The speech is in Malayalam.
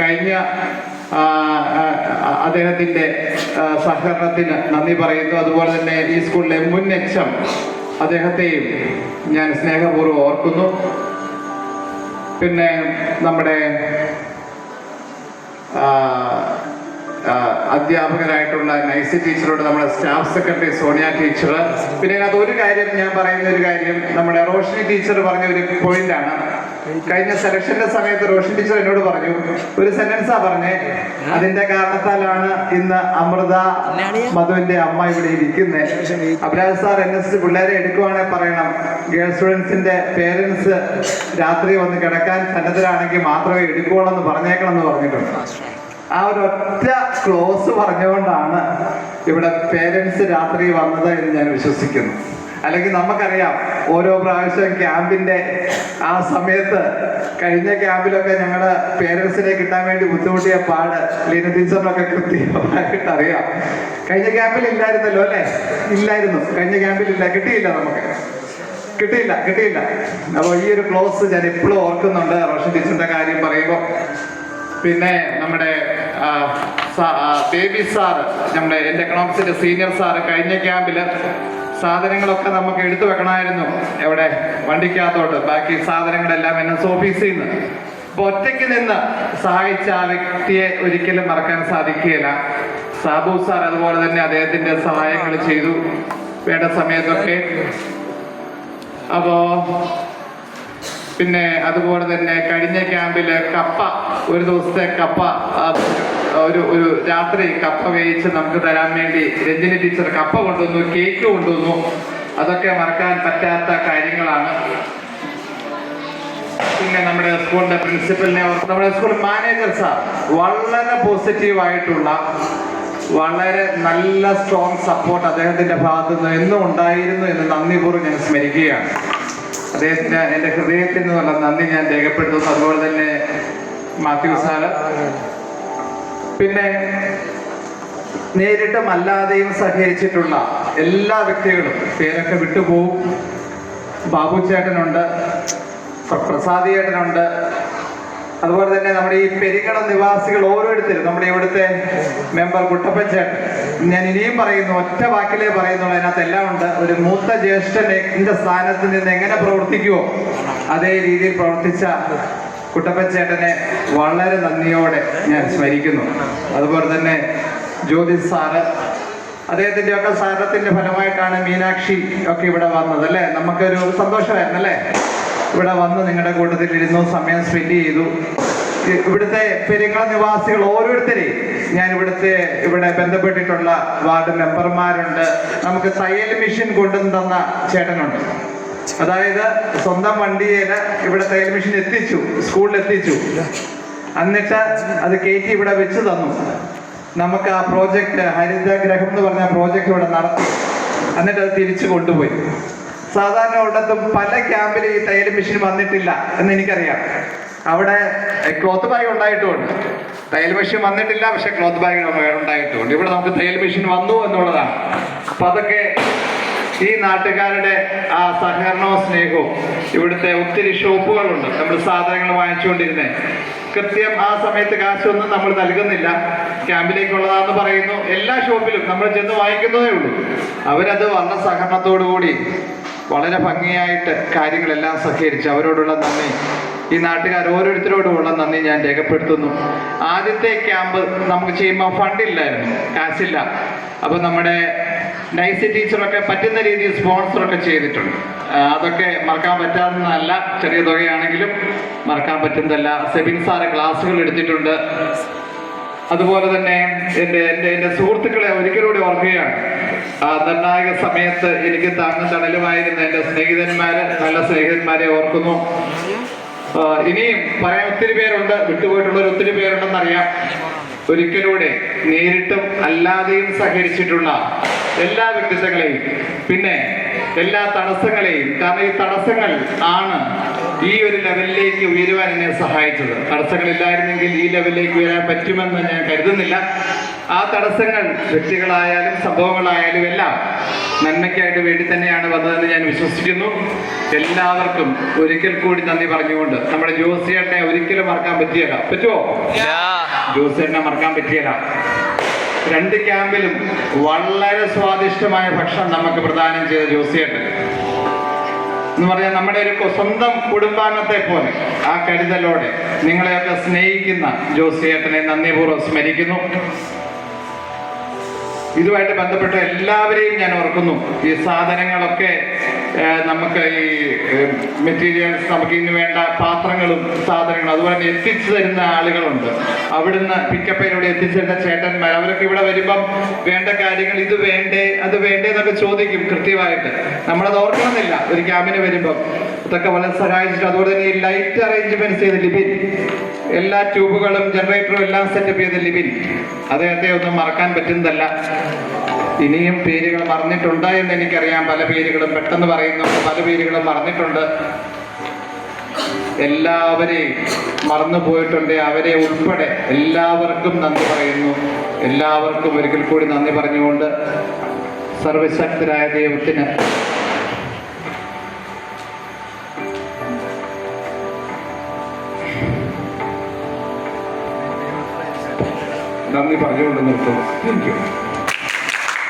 കഴിഞ്ഞ അദ്ദേഹത്തിന്റെ സഹകരണത്തിന് നന്ദി പറയുന്നു. അതുപോലെ തന്നെ ഈ സ്കൂളിലെ മുൻ എച്ചം അദ്ദേഹത്തെയും ഞാൻ സ്നേഹപൂർവം ഓർക്കുന്നു. പിന്നെ നമ്മുടെ അധ്യാപകരായിട്ടുള്ള നൈസി ടീച്ചറോട് നമ്മുടെ സ്റ്റാഫ് സെക്രട്ടറി സോണിയ ടീച്ചർ പിന്നെ അതിനകത്ത് ഒരു കാര്യം ഞാൻ പറയുന്ന ഒരു കാര്യം നമ്മുടെ റോഷിനി ടീച്ചർ പറഞ്ഞ ഒരു പോയിന്റ് ആണ്. കഴിഞ്ഞ സെലക്ഷന്റെ സമയത്ത് റോഷൻ ടീച്ചർ എന്നോട് പറഞ്ഞു ഒരു സെന്റൻസാ പറഞ്ഞേ. അതിന്റെ കാരണത്താലാണ് ഇന്ന് അമൃത മധുവിന്റെ അമ്മ ഇവിടെ ഇരിക്കുന്നത് അഭിലാഷ് സാർ എൻ എസ് പിള്ളേരെ എടുക്കുവാണെങ്കിൽ പറയണം. ഗേൾ സ്റ്റുഡൻസിന്റെ പേരൻസ് രാത്രി വന്ന് കിടക്കാൻ സന്നദ്ധരാണെങ്കിൽ മാത്രമേ എടുക്കുവാണെന്ന് എന്ന് പറഞ്ഞേക്കണം എന്ന് പറഞ്ഞിട്ടുണ്ട്. ആ ഒരു ഒറ്റ ക്ലോസ് പറഞ്ഞുകൊണ്ടാണ് ഇവിടെ പേരൻസ് രാത്രി വന്നത് എന്ന് ഞാൻ വിശ്വസിക്കുന്നു. അല്ലെങ്കിൽ നമുക്കറിയാം ഓരോ പ്രാവശ്യം ക്യാമ്പിന്റെ ആ സമയത്ത് കഴിഞ്ഞ ക്യാമ്പിലൊക്കെ ഞങ്ങളുടെ പേരൻസിനെ കിട്ടാൻ വേണ്ടി ബുദ്ധിമുട്ടിയ പാട് ലീന ടീച്ചറിനൊക്കെ കൃത്യമായിട്ട് അറിയാം. കഴിഞ്ഞ ക്യാമ്പിൽ ഇല്ലായിരുന്നല്ലോ അല്ലേ? ഇല്ലായിരുന്നു. കഴിഞ്ഞ ക്യാമ്പിൽ ഇല്ല. കിട്ടിയില്ല നമുക്ക്. കിട്ടിയില്ല കിട്ടിയില്ല. അപ്പോൾ ഈ ഒരു ക്ലോസ് ഞാൻ എപ്പോഴും ഓർക്കുന്നുണ്ട്. റോഷൻ ടീച്ചറിന്റെ കാര്യം പറയുമ്പോൾ പിന്നെ നമ്മുടെ ബേബി സാറ് നമ്മുടെ എന്റെ എക്കണോമിക്സിന്റെ സീനിയർ സാറ് കഴിഞ്ഞ ക്യാമ്പിൽ സാധനങ്ങളൊക്കെ നമുക്ക് എടുത്തു വെക്കണമായിരുന്നു എവിടെ വണ്ടിക്കകത്തോട്ട്. ബാക്കി സാധനങ്ങളെല്ലാം എൻ എസ് ഓഫീസിൽ നിന്ന്. അപ്പൊ ഒറ്റയ്ക്ക് നിന്ന് സഹായിച്ച ആ വ്യക്തിയെ ഒരിക്കലും മറക്കാൻ സാധിക്കുകയില്ല. സാബു സാർ അതുപോലെ തന്നെ അദ്ദേഹത്തിന്റെ സഹായങ്ങൾ ചെയ്തു. വേണ്ട സമയത്തൊക്കെ. അപ്പോ പിന്നെ അതുപോലെ തന്നെ കഴിഞ്ഞ ക്യാമ്പിൽ കപ്പ ഒരു ദിവസത്തെ കപ്പ ഒരു ഒരു രാത്രി കപ്പ വേവിച്ച് നമുക്ക് തരാൻ വേണ്ടി രഞ്ജിനി ടീച്ചർ കപ്പ കൊണ്ടുവന്നു കേക്ക് കൊണ്ടുവന്നു. അതൊക്കെ മറക്കാൻ പറ്റാത്ത കാര്യങ്ങളാണ്. പിന്നെ നമ്മുടെ സ്കൂളിന്റെ പ്രിൻസിപ്പലിനെ നമ്മുടെ സ്കൂൾ മാനേജർ സാർ വളരെ പോസിറ്റീവ് ആയിട്ടുള്ള വളരെ നല്ല സ്ട്രോങ് സപ്പോർട്ട് അദ്ദേഹത്തിന്റെ ഭാഗത്തു നിന്ന് എന്നും ഉണ്ടായിരുന്നു എന്ന് നന്ദിപൂർവം ഞാൻ സ്മരിക്കുകയാണ്. അദ്ദേഹത്തിന്റെ എന്റെ ഹൃദയത്തിൽ നിന്നുള്ള നന്ദി ഞാൻ രേഖപ്പെടുത്തുന്നു. അതുപോലെ തന്നെ മാത്യു സാറ്. പിന്നെ നേരിട്ടും അല്ലാതെയും സഹകരിച്ചിട്ടുള്ള എല്ലാ വ്യക്തികളും പേരൊക്കെ വിട്ടുപോകും. ബാബു ചേട്ടനുണ്ട് പ്ര- പ്രസാദ് ചേട്ടനുണ്ട്. അതുപോലെ തന്നെ നമ്മുടെ ഈ പെരിങ്ങളം നിവാസികൾ ഓരോരുത്തരും നമ്മുടെ ഇവിടുത്തെ മെമ്പർ കുട്ടപ്പൻ ചേട്ടൻ. ഞാൻ ഇനിയും പറയുന്നു ഒറ്റ വാക്കിലേ പറയുന്നുള്ളൂ അതിനകത്ത് എല്ലാം ഉണ്ട്. ഒരു മൂത്ത ജ്യേഷ്ഠൻ എന്റെ സ്ഥാനത്ത് നിന്ന് എങ്ങനെ പ്രവർത്തിക്കുവോ അതേ രീതിയിൽ പ്രവർത്തിച്ച കുട്ടപ്പൻ ചേട്ടനെ വളരെ നന്ദിയോടെ ഞാൻ സ്മരിക്കുന്നു. അതുപോലെ തന്നെ ജ്യോതിസ് സാറ് അദ്ദേഹത്തിന്റെ ഒക്കെ സഹനത്തിന്റെ ഫലമായിട്ടാണ് മീനാക്ഷി ഒക്കെ ഇവിടെ വന്നത് അല്ലേ? നമുക്കൊരു സന്തോഷമായിരുന്നു അല്ലേ? ഇവിടെ വന്ന് നിങ്ങളുടെ കൂട്ടത്തിൽ ഇരുന്നു സമയം സ്പെൻഡ് ചെയ്തു. ഇവിടുത്തെ പെരിങ്ങള നിവാസികൾ ഓരോരുത്തരെയും ഞാൻ ഇവിടുത്തെ ഇവിടെ ബന്ധപ്പെട്ടിട്ടുള്ള വാർഡ് മെമ്പർമാരുണ്ട്. നമുക്ക് തയ്യൽ മെഷീൻ കൊണ്ടുവന്ന് തന്ന ചേട്ടനുണ്ട്. അതായത് സ്വന്തം വണ്ടിയിൽ ഇവിടെ തയ്യൽ മെഷീൻ എത്തിച്ചു സ്കൂളിൽ എത്തിച്ചു. എന്നിട്ട് അത് കയറ്റി ഇവിടെ വെച്ച് തന്നു. നമുക്ക് ആ പ്രോജക്റ്റ് ഹരിതഗ്രഹം എന്ന് പറഞ്ഞ പ്രോജക്റ്റ് ഇവിടെ നടത്തി. എന്നിട്ട് അത് തിരിച്ചു കൊണ്ടുപോയി. സാധാരണ ഒരിടത്തും പല ക്യാമ്പിൽ ഈ തയ്യൽ മെഷീൻ വന്നിട്ടില്ല എന്ന് എനിക്കറിയാം. അവിടെ ക്ലോത്ത് ബാഗ് ഉണ്ടായിട്ടുമുണ്ട്. തയ്യൽ മെഷീൻ വന്നിട്ടില്ല പക്ഷെ ക്ലോത്ത് ബാഗ് ഉണ്ടായിട്ടുമുണ്ട്. ഇവിടെ നമുക്ക് തയ്യൽ മെഷീൻ വന്നു എന്നുള്ളതാണ്. അപ്പൊ അതൊക്കെ ഈ നാട്ടുകാരുടെ ആ സഹകരണവും സ്നേഹവും ഇവിടുത്തെ ഒത്തിരി ഷോപ്പുകളുണ്ട്. നമ്മൾ സാധനങ്ങൾ വാങ്ങിച്ചുകൊണ്ടിരുന്നത് കൃത്യം ആ സമയത്ത് കാശൊന്നും നമ്മൾ നൽകുന്നില്ല. ക്യാമ്പിലേക്കുള്ളതാന്ന് പറയുന്നു. എല്ലാ ഷോപ്പിലും നമ്മൾ ചെന്ന് വാങ്ങിക്കുന്നതേ ഉള്ളൂ. അവരത് വന്ന സഹകരണത്തോടു കൂടി വളരെ ഭംഗിയായിട്ട് കാര്യങ്ങളെല്ലാം സഹകരിച്ച് അവരോടുള്ള നന്ദി. ഈ നാട്ടുകാർ ഓരോരുത്തരോടുമുള്ള നന്ദി ഞാൻ രേഖപ്പെടുത്തുന്നു. ആദ്യത്തെ ക്യാമ്പ് നമുക്ക് ചെയ്യുമ്പോൾ ഫണ്ടില്ലായിരുന്നു. കാശില്ല. അപ്പോൾ നമ്മുടെ നൈസ് ടീച്ചറൊക്കെ പറ്റുന്ന രീതിയിൽ സ്പോൺസറൊക്കെ ചെയ്തിട്ടുണ്ട്. അതൊക്കെ മറക്കാൻ പറ്റാവുന്നതല്ല. ചെറിയ തുകയാണെങ്കിലും മറക്കാൻ പറ്റുന്നതല്ല. സെബിൻ സാറ് ക്ലാസ്സുകൾ എടുത്തിട്ടുണ്ട്. അതുപോലെ തന്നെ എന്റെ എന്റെ എന്റെ സുഹൃത്തുക്കളെ ഒരിക്കലൂടെ ഓർക്കുകയാണ്. നിർണായക സമയത്ത് എനിക്ക് താങ്ങും തണലുമായിരുന്ന എന്റെ സ്നേഹിതന്മാര് നല്ല സ്നേഹിതന്മാരെ ഓർക്കുന്നു. ഇനിയും പറയാൻ ഒത്തിരി പേരുണ്ട്. വിട്ടുപോയിട്ടുള്ളവർ ഒത്തിരി പേരുണ്ടെന്നറിയാം. ഒരിക്കലൂടെ നേരിട്ടും അല്ലാതെയും സഹകരിച്ചിട്ടുള്ള എല്ലാ വ്യക്തിത്വങ്ങളെയും പിന്നെ എല്ലാ തടസ്സങ്ങളെയും കാരണം ഈ തടസ്സങ്ങൾ ആണ് ഈ ഒരു ലെവലിലേക്ക് ഉയരുവാൻ എന്നെ സഹായിച്ചത്. തടസ്സങ്ങളില്ലായിരുന്നെങ്കിൽ ഈ ലെവലിലേക്ക് ഉയരാൻ പറ്റുമെന്ന് ഞാൻ കരുതുന്നില്ല. ആ തടസ്സങ്ങൾ വ്യക്തികളായാലും സംഭവങ്ങളായാലും എല്ലാം നന്മയ്ക്കായിട്ട് വേണ്ടി തന്നെയാണ് വന്നതെന്ന് ഞാൻ വിശ്വസിക്കുന്നു. എല്ലാവർക്കും ഒരിക്കൽ കൂടി നന്ദി പറഞ്ഞുകൊണ്ട് നമ്മുടെ ജോസിയേട്ടനെ ഒരിക്കലും മറക്കാൻ പറ്റിയല്ല പറ്റുമോ ജോസിയേട്ടനെ മറക്കാൻ പറ്റിയല്ല രണ്ട് ക്യാമ്പിലും വളരെ സ്വാദിഷ്ടമായ ഭക്ഷണം നമുക്ക് പ്രദാനം ചെയ്ത ജോസിയേട്ടൻ. എന്ന് പറഞ്ഞാൽ നമ്മുടെ ഒരു സ്വന്തം കുടുംബാംഗത്തെ പോലെ ആ കരുതലോടെ നിങ്ങളെയൊക്കെ സ്നേഹിക്കുന്ന ജോസിയേട്ടനെ നന്ദിപൂർവം സ്മരിക്കുന്നു. ഇതുമായിട്ട് ബന്ധപ്പെട്ട എല്ലാവരെയും ഞാൻ ഓർക്കുന്നു. ഈ സാധനങ്ങളൊക്കെ നമുക്ക് ഈ മെറ്റീരിയൽസ് നമുക്ക് ഇന്ന് വേണ്ട പാത്രങ്ങളും സാധനങ്ങളും അതുപോലെ തന്നെ എത്തിച്ചു തരുന്ന ആളുകളുണ്ട്. അവിടുന്ന് പിക്കപ്പയിലൂടെ എത്തിച്ചു തരുന്ന ചേട്ടന്മാർ അവരൊക്കെ ഇവിടെ വരുമ്പം വേണ്ട കാര്യങ്ങൾ ഇത് വേണ്ടേ അത് വേണ്ടേ എന്നൊക്കെ ചോദിക്കും കൃത്യമായിട്ട്. നമ്മളത് ഓർക്കണമെന്നില്ല. ഒരു ക്യാമ്പിന് വരുമ്പം. ഇതൊക്കെ വളരെ സഹായിച്ചിട്ട് അതുപോലെ തന്നെ ഈ ലൈറ്റ് അറേഞ്ച്മെന്റ്സ് ചെയ്ത് ലിബിൻ എല്ലാ ട്യൂബുകളും ജനറേറ്ററും എല്ലാം സെറ്റപ്പ് ചെയ്ത ലിബിൻ അദ്ദേഹത്തെ ഒന്നും മറക്കാൻ പറ്റുന്നതല്ല. ഇനിയും പേരുകൾ മറന്നിട്ടുണ്ട് എന്ന് എനിക്കറിയാം. പല പേരുകളും പെട്ടെന്ന് പറയുന്നു പല പേരുകളും മറന്നിട്ടുണ്ട്. എല്ലാവരെയും മറന്നുപോയിട്ടുണ്ട് അവരെ ഉൾപ്പെടെ എല്ലാവർക്കും നന്ദി പറയുന്നു. എല്ലാവർക്കും ഒരിക്കൽ കൂടി നന്ദി പറഞ്ഞുകൊണ്ട് സർവശക്തരായ ദൈവത്തിന് നന്ദി പറഞ്ഞുകൊണ്ട് നിർത്തുന്നു താങ്ക് യു